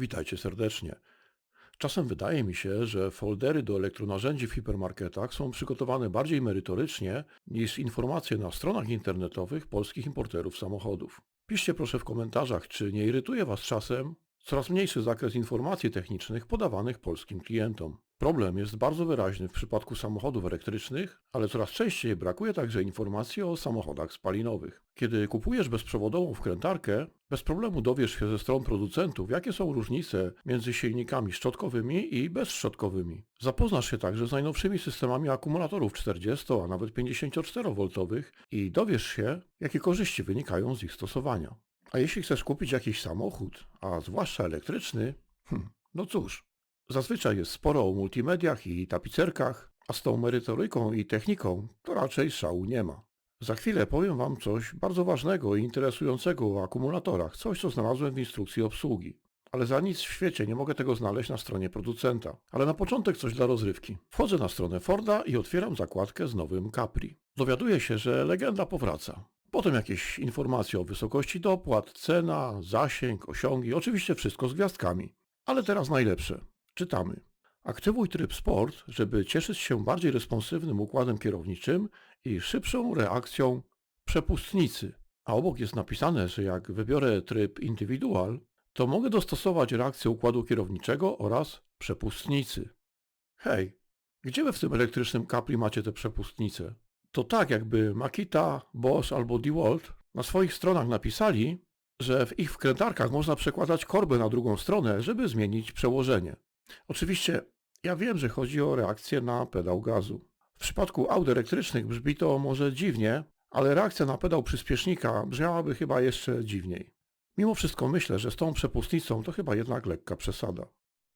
Witajcie serdecznie. Czasem wydaje mi się, że foldery do elektronarzędzi w hipermarketach są przygotowane bardziej merytorycznie niż informacje na stronach internetowych polskich importerów samochodów. Piszcie proszę w komentarzach, czy nie irytuje Was czasem coraz mniejszy zakres informacji technicznych podawanych polskim klientom. Problem jest bardzo wyraźny w przypadku samochodów elektrycznych, ale coraz częściej brakuje także informacji o samochodach spalinowych. Kiedy kupujesz bezprzewodową wkrętarkę, bez problemu dowiesz się ze stron producentów, jakie są różnice między silnikami szczotkowymi i bezszczotkowymi. Zapoznasz się także z najnowszymi systemami akumulatorów 40, a nawet 54V i dowiesz się, jakie korzyści wynikają z ich stosowania. A jeśli chcesz kupić jakiś samochód, a zwłaszcza elektryczny, hm, no cóż, Zazwyczaj jest sporo o multimediach i tapicerkach, a z tą merytoryką i techniką to raczej szału nie ma. Za chwilę powiem Wam coś bardzo ważnego i interesującego o akumulatorach, coś co znalazłem w instrukcji obsługi. Ale za nic w świecie nie mogę tego znaleźć na stronie producenta. Ale na początek coś dla rozrywki. Wchodzę na stronę Forda i otwieram zakładkę z nowym Capri. Dowiaduję się, że legenda powraca. Potem jakieś informacje o wysokości dopłat, cena, zasięg, osiągi, oczywiście wszystko z gwiazdkami. Ale teraz najlepsze. Czytamy. Aktywuj tryb Sport, żeby cieszyć się bardziej responsywnym układem kierowniczym i szybszą reakcją przepustnicy. A obok jest napisane, że jak wybiorę tryb Individual, to mogę dostosować reakcję układu kierowniczego oraz przepustnicy. Hej, gdzie wy w tym elektrycznym Capri macie te przepustnice? To tak jakby Makita, Bosch albo DeWalt na swoich stronach napisali, że w ich wkrętarkach można przekładać korbę na drugą stronę, żeby zmienić przełożenie. Oczywiście ja wiem, że chodzi o reakcję na pedał gazu. W przypadku aut elektrycznych brzmi to może dziwnie, ale reakcja na pedał przyspiesznika brzmiałaby chyba jeszcze dziwniej. Mimo wszystko myślę, że z tą przepustnicą to chyba jednak lekka przesada.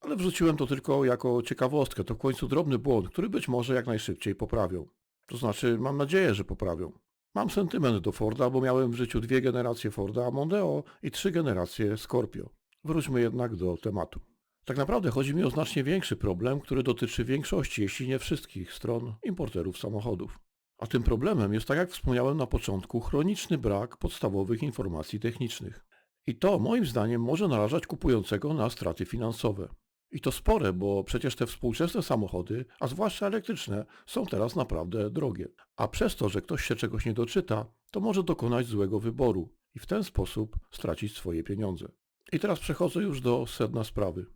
Ale wrzuciłem to tylko jako ciekawostkę, to w końcu drobny błąd, który być może jak najszybciej poprawią. To znaczy, mam nadzieję, że poprawią. Mam sentyment do Forda, bo miałem w życiu dwie generacje Forda Mondeo i trzy generacje Scorpio. Wróćmy jednak do tematu. Tak naprawdę chodzi mi o znacznie większy problem, który dotyczy większości, jeśli nie wszystkich stron importerów samochodów. A tym problemem jest, tak jak wspomniałem na początku, chroniczny brak podstawowych informacji technicznych. I to moim zdaniem może narażać kupującego na straty finansowe. I to spore, bo przecież te współczesne samochody, a zwłaszcza elektryczne, są teraz naprawdę drogie. A przez to, że ktoś się czegoś nie doczyta, to może dokonać złego wyboru i w ten sposób stracić swoje pieniądze. I teraz przechodzę już do sedna sprawy.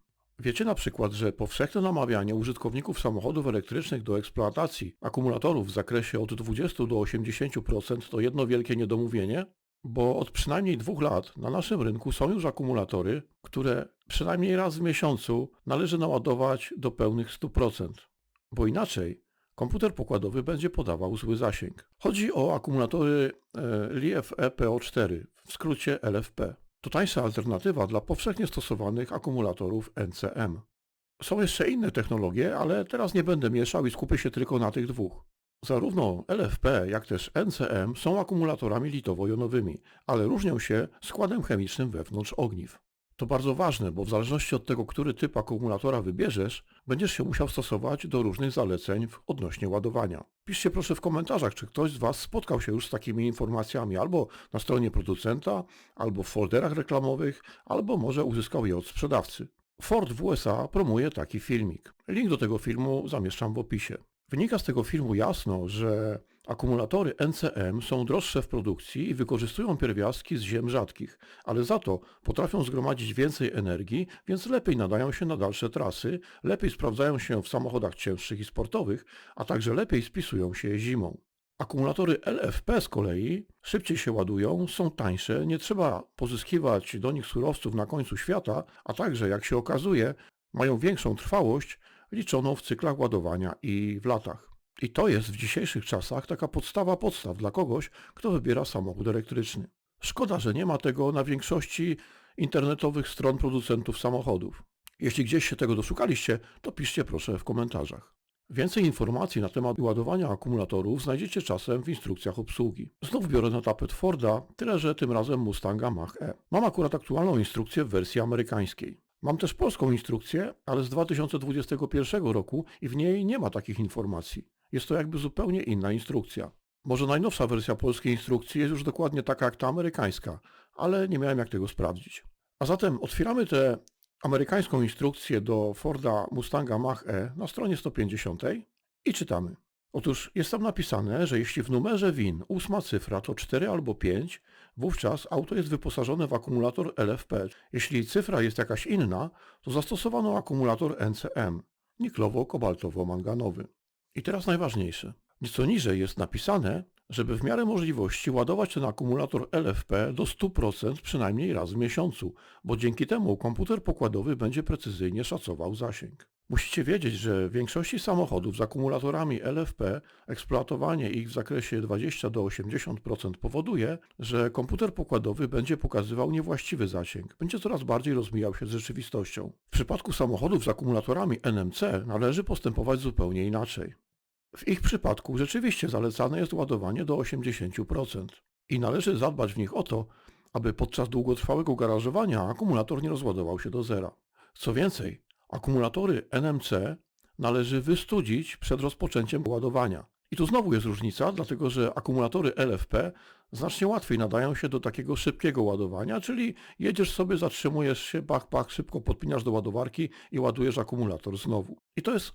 Wiecie na przykład, że powszechne namawianie użytkowników samochodów elektrycznych do eksploatacji akumulatorów w zakresie od 20 do 80% to jedno wielkie niedomówienie? Bo od przynajmniej dwóch lat na naszym rynku są już akumulatory, które przynajmniej raz w miesiącu należy naładować do pełnych 100%. Bo inaczej komputer pokładowy będzie podawał zły zasięg. Chodzi o akumulatory e, LiFe PO4, w skrócie LFP. To tańsza alternatywa dla powszechnie stosowanych akumulatorów NCM. Są jeszcze inne technologie, ale teraz nie będę mieszał i skupię się tylko na tych dwóch. Zarówno LFP, jak też NCM są akumulatorami litowo-jonowymi, ale różnią się składem chemicznym wewnątrz ogniw. To bardzo ważne, bo w zależności od tego, który typ akumulatora wybierzesz, będziesz się musiał stosować do różnych zaleceń w odnośnie ładowania. Piszcie proszę w komentarzach, czy ktoś z Was spotkał się już z takimi informacjami albo na stronie producenta, albo w folderach reklamowych, albo może uzyskał je od sprzedawcy. Ford w USA promuje taki filmik. Link do tego filmu zamieszczam w opisie. Wynika z tego filmu jasno, że akumulatory NCM są droższe w produkcji i wykorzystują pierwiastki z ziem rzadkich, ale za to potrafią zgromadzić więcej energii, więc lepiej nadają się na dalsze trasy, lepiej sprawdzają się w samochodach cięższych i sportowych, a także lepiej spisują się zimą. Akumulatory LFP z kolei szybciej się ładują, są tańsze, nie trzeba pozyskiwać do nich surowców na końcu świata, a także, jak się okazuje, mają większą trwałość liczoną w cyklach ładowania i w latach. I to jest w dzisiejszych czasach taka podstawa podstaw dla kogoś, kto wybiera samochód elektryczny. Szkoda, że nie ma tego na większości internetowych stron producentów samochodów. Jeśli gdzieś się tego doszukaliście, to piszcie proszę w komentarzach. Więcej informacji na temat ładowania akumulatorów znajdziecie czasem w instrukcjach obsługi. Znów biorę na tapet Forda, tyle że tym razem Mustanga Mach-E. Mam akurat aktualną instrukcję w wersji amerykańskiej. Mam też polską instrukcję, ale z 2021 roku i w niej nie ma takich informacji. Jest to jakby zupełnie inna instrukcja. Może najnowsza wersja polskiej instrukcji jest już dokładnie taka jak ta amerykańska, ale nie miałem jak tego sprawdzić. A zatem otwieramy te amerykańską instrukcję do Forda Mustanga Mach-E na stronie 150 i czytamy. Otóż jest tam napisane, że jeśli w numerze WIN ósma cyfra to 4 albo 5, wówczas auto jest wyposażone w akumulator LFP. Jeśli cyfra jest jakaś inna, to zastosowano akumulator NCM, niklowo-kobaltowo-manganowy. I teraz najważniejsze. Nieco niżej jest napisane, żeby w miarę możliwości ładować ten akumulator LFP do 100% przynajmniej raz w miesiącu, bo dzięki temu komputer pokładowy będzie precyzyjnie szacował zasięg. Musicie wiedzieć, że w większości samochodów z akumulatorami LFP eksploatowanie ich w zakresie 20 do 80% powoduje, że komputer pokładowy będzie pokazywał niewłaściwy zasięg, będzie coraz bardziej rozmijał się z rzeczywistością. W przypadku samochodów z akumulatorami NMC należy postępować zupełnie inaczej. W ich przypadku rzeczywiście zalecane jest ładowanie do 80% i należy zadbać w nich o to, aby podczas długotrwałego garażowania akumulator nie rozładował się do zera. Co więcej, akumulatory NMC należy wystudzić przed rozpoczęciem ładowania. I tu znowu jest różnica, dlatego że akumulatory LFP znacznie łatwiej nadają się do takiego szybkiego ładowania, czyli jedziesz sobie, zatrzymujesz się, pach, pach, szybko podpinasz do ładowarki i ładujesz akumulator znowu. I to jest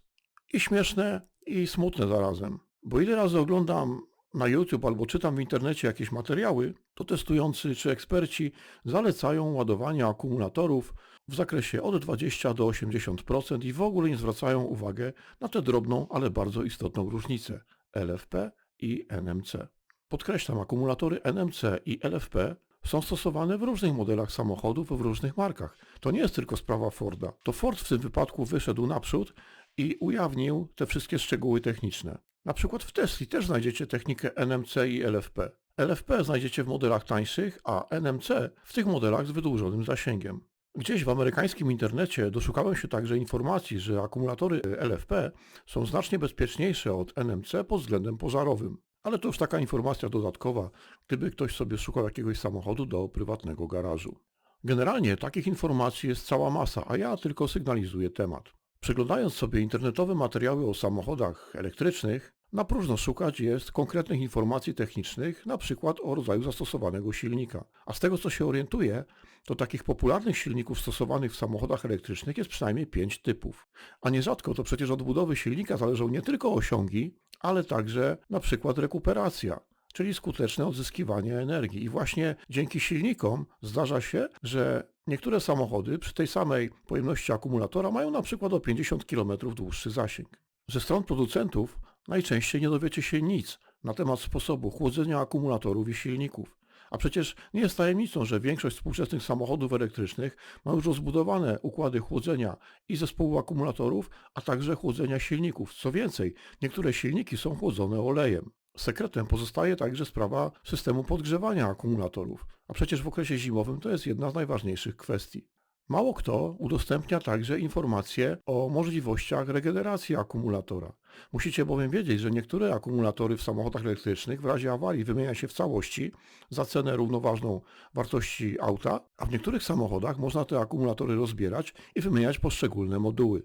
i śmieszne, i smutne zarazem. Bo ile razy oglądam na YouTube albo czytam w internecie jakieś materiały, to testujący czy eksperci zalecają ładowanie akumulatorów w zakresie od 20 do 80% i w ogóle nie zwracają uwagi na tę drobną, ale bardzo istotną różnicę LFP i NMC. Podkreślam, akumulatory NMC i LFP są stosowane w różnych modelach samochodów w różnych markach. To nie jest tylko sprawa Forda. To Ford w tym wypadku wyszedł naprzód i ujawnił te wszystkie szczegóły techniczne. Na przykład w Tesli też znajdziecie technikę NMC i LFP. LFP znajdziecie w modelach tańszych, a NMC w tych modelach z wydłużonym zasięgiem. Gdzieś w amerykańskim internecie doszukałem się także informacji, że akumulatory LFP są znacznie bezpieczniejsze od NMC pod względem pożarowym. Ale to już taka informacja dodatkowa, gdyby ktoś sobie szukał jakiegoś samochodu do prywatnego garażu. Generalnie takich informacji jest cała masa, a ja tylko sygnalizuję temat. Przeglądając sobie internetowe materiały o samochodach elektrycznych, na próżno szukać jest konkretnych informacji technicznych, na przykład o rodzaju zastosowanego silnika. A z tego co się orientuję, to takich popularnych silników stosowanych w samochodach elektrycznych jest przynajmniej pięć typów. A nierzadko to przecież od budowy silnika zależą nie tylko osiągi, ale także na przykład rekuperacja, czyli skuteczne odzyskiwanie energii. I właśnie dzięki silnikom zdarza się, że niektóre samochody przy tej samej pojemności akumulatora mają na przykład o 50 km dłuższy zasięg. Ze stron producentów najczęściej nie dowiecie się nic na temat sposobu chłodzenia akumulatorów i silników. A przecież nie jest tajemnicą, że większość współczesnych samochodów elektrycznych ma już rozbudowane układy chłodzenia i zespołu akumulatorów, a także chłodzenia silników. Co więcej, niektóre silniki są chłodzone olejem. Sekretem pozostaje także sprawa systemu podgrzewania akumulatorów, a przecież w okresie zimowym to jest jedna z najważniejszych kwestii. Mało kto udostępnia także informacje o możliwościach regeneracji akumulatora. Musicie bowiem wiedzieć, że niektóre akumulatory w samochodach elektrycznych w razie awarii wymienia się w całości za cenę równoważną wartości auta, a w niektórych samochodach można te akumulatory rozbierać i wymieniać poszczególne moduły.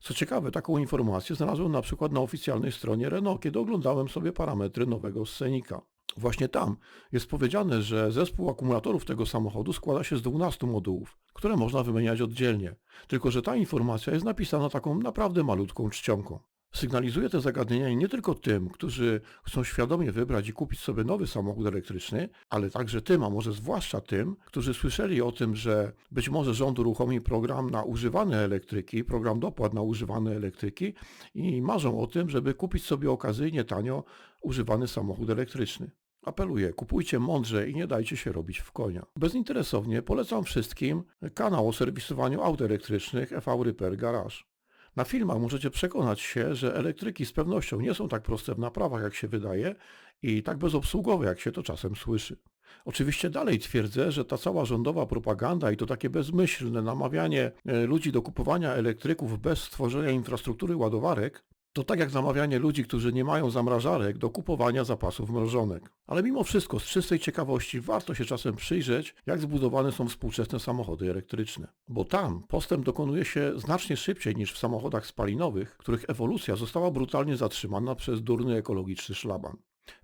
Co ciekawe, taką informację znalazłem na przykład na oficjalnej stronie Renault, kiedy oglądałem sobie parametry nowego Scenika. Właśnie tam jest powiedziane, że zespół akumulatorów tego samochodu składa się z 12 modułów, które można wymieniać oddzielnie. Tylko, że ta informacja jest napisana taką naprawdę malutką czcionką. Sygnalizuje te zagadnienia nie tylko tym, którzy chcą świadomie wybrać i kupić sobie nowy samochód elektryczny, ale także tym, a może zwłaszcza tym, którzy słyszeli o tym, że być może rząd uruchomi program na używane elektryki, program dopłat na używane elektryki i marzą o tym, żeby kupić sobie okazyjnie tanio używany samochód elektryczny. Apeluję, kupujcie mądrze i nie dajcie się robić w konia. Bezinteresownie polecam wszystkim kanał o serwisowaniu aut elektrycznych EV Repair Garage. Na filmach możecie przekonać się, że elektryki z pewnością nie są tak proste w naprawach, jak się wydaje i tak bezobsługowe, jak się to czasem słyszy. Oczywiście dalej twierdzę, że ta cała rządowa propaganda i to takie bezmyślne namawianie e, ludzi do kupowania elektryków bez stworzenia infrastruktury ładowarek to tak jak namawianie ludzi, którzy nie mają zamrażarek do kupowania zapasów mrożonek. Ale mimo wszystko z czystej ciekawości warto się czasem przyjrzeć, jak zbudowane są współczesne samochody elektryczne. Bo tam postęp dokonuje się znacznie szybciej niż w samochodach spalinowych, których ewolucja została brutalnie zatrzymana przez durny ekologiczny szlaban.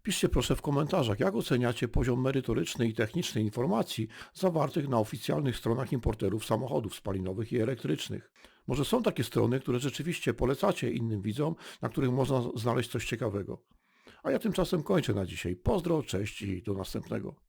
Piszcie proszę w komentarzach, jak oceniacie poziom merytoryczny i techniczny informacji zawartych na oficjalnych stronach importerów samochodów spalinowych i elektrycznych. Może są takie strony, które rzeczywiście polecacie innym widzom, na których można znaleźć coś ciekawego. A ja tymczasem kończę na dzisiaj. Pozdro, cześć i do następnego.